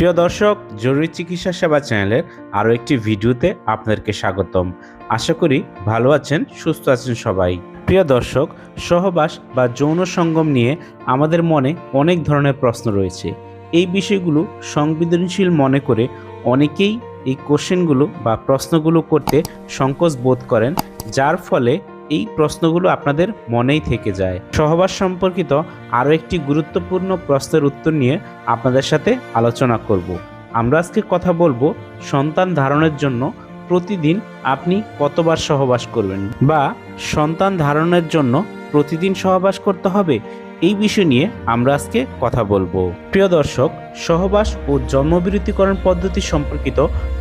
প্রিয় দর্শক, জরুরি চিকিৎসা সেবা চ্যানেলের আরও একটি ভিডিওতে আপনাদেরকে স্বাগতম। আশা করি ভালো আছেন, সুস্থ আছেন সবাই। প্রিয় দর্শক, সহবাস বা যৌন সঙ্গম নিয়ে আমাদের মনে অনেক ধরনের প্রশ্ন রয়েছে। এই বিষয়গুলো সংবেদনশীল মনে করে অনেকেই এই কোশ্চেনগুলো বা প্রশ্নগুলো করতে সংকোচ বোধ করেন, যার ফলে এই প্রশ্নগুলো আপনাদের মনেই থেকে যায়। সহবাস সম্পর্কিত আরও একটি গুরুত্বপূর্ণ প্রশ্নের উত্তর নিয়ে আপনাদের সাথে আলোচনা করব। আমরা আজকে কথা বলব সন্তান ধারণের জন্য প্রতিদিন আপনি কতবার সহবাস করবেন বা সন্তান ধারণের জন্য প্রতিদিন সহবাস করতে হবে, এই বিষয় নিয়ে আমরা আজকে কথা বলব। প্রিয় দর্শক, সহবাস ও জন্মবিরতিকরণ পদ্ধতি সম্পর্কিত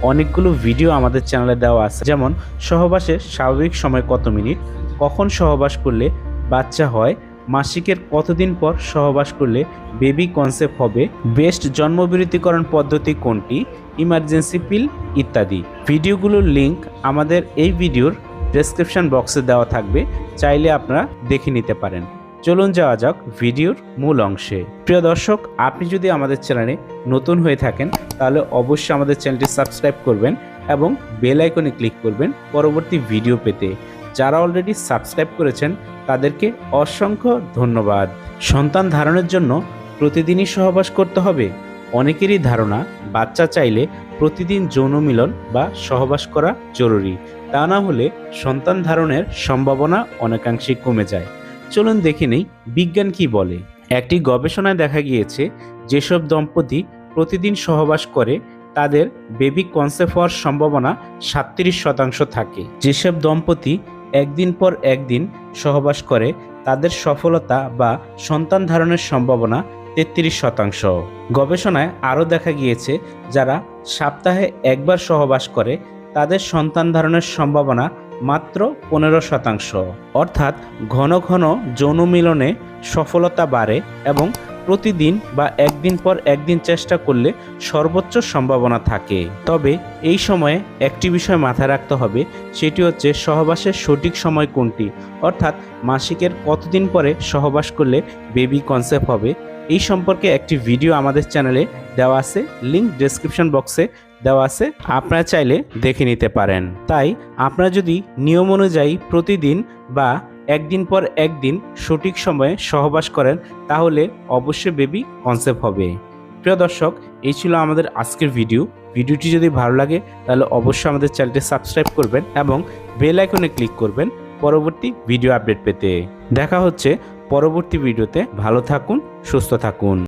অনেকগুলো ভিডিও আমাদের চ্যানেলে দেওয়া আছে। যেমন সহবাসের স্বাভাবিক সময় কত মিনিট, কখন সহবাস করলে বাচ্চা হয়, মাসিকের কতদিন পর সহবাস করলে বেবি কনসেপ্ট হবে, বেস্ট জন্মবিরতিকরণ পদ্ধতি কোনটি, ইমার্জেন্সি পিল ইত্যাদি। ভিডিওগুলোর লিংক আমাদের এই ভিডিওর ডেসক্রিপশন বক্সে দেওয়া থাকবে, চাইলে আপনারা দেখে নিতে পারেন। চলুন যাওয়া যাক ভিডিওর মূল অংশে। প্রিয় দর্শক, আপনি যদি আমাদের চ্যানেলে নতুন হয়ে থাকেন, তাহলে অবশ্যই আমাদের চ্যানেলটি সাবস্ক্রাইব করবেন এবং বেল আইকনে ক্লিক করবেন পরবর্তী ভিডিও পেতে। যারা অলরেডি সাবস্ক্রাইব করেছেন, তাদেরকে অসংখ্য ধন্যবাদ। সন্তান ধারণের জন্য প্রতিদিনই সহবাস করতে হবে? অনেকেরই ধারণা, বাচ্চা চাইলে প্রতিদিন যৌন মিলন বা সহবাস করা জরুরি। তা না হলে সন্তান ধারণের সম্ভাবনা অনেকাংশে কমে যায়। চলুন দেখে নেই বিজ্ঞান কি বলে। একটি গবেষণায় দেখা গিয়েছে, যেসব দম্পতি প্রতিদিন সহবাস করে, তাদের বেবি কনসেপ্ট হওয়ার সম্ভাবনা সাতত্রিশ শতাংশ থাকে। যেসব দম্পতি একদিন পর একদিন সহবাস করে, তাদের সফলতা বা সন্তান ধারণের সম্ভাবনা তেত্রিশ শতাংশ। গবেষণায় আরও দেখা গিয়েছে, যারা সপ্তাহে একবার সহবাস করে, তাদের সন্তান ধারণের সম্ভাবনা মাত্র পনেরো শতাংশ। অর্থাৎ ঘন ঘন যৌন মিলনে সফলতা বাড়ে এবং প্রতিদিন বা একদিন পর একদিন চেষ্টা করলে সর্বোচ্চ সম্ভাবনা থাকে। তবে এই সময়ে একটি বিষয় মাথায় রাখতে হবে, সেটি হচ্ছে সহবাসের সঠিক সময় কোনটি? অর্থাৎ মাসিকের কতদিন পরে সহবাস করলে বেবি কনসেপ্ট হবে? এই সম্পর্কে একটি ভিডিও আমাদের চ্যানেলে দেওয়া আছে লিঙ্ক ডেসক্রিপশন বক্সে দেওয়া আছে, আপনারা চাইলে দেখে নিতে পারেন। তাই আপনারা যদি নিয়ম অনুযায়ী প্রতিদিন বা একদিন পর একদিন সঠিক সময়ে সহবাস করেন, তাহলে অবশ্যই বেবি কনসেপ্ট হবে। প্রিয় দর্শক, এই ছিল আমাদের আজকের ভিডিও ভিডিওটি যদি ভালো লাগে, তাহলে অবশ্যই আমাদের চ্যানেলটি সাবস্ক্রাইব করবেন এবং বেল আইকনে ক্লিক করবেন পরবর্তী ভিডিও আপডেট পেতে। দেখা হচ্ছে পরবর্তী ভিডিওতে ভালো থাকুন, সুস্থ থাকুন।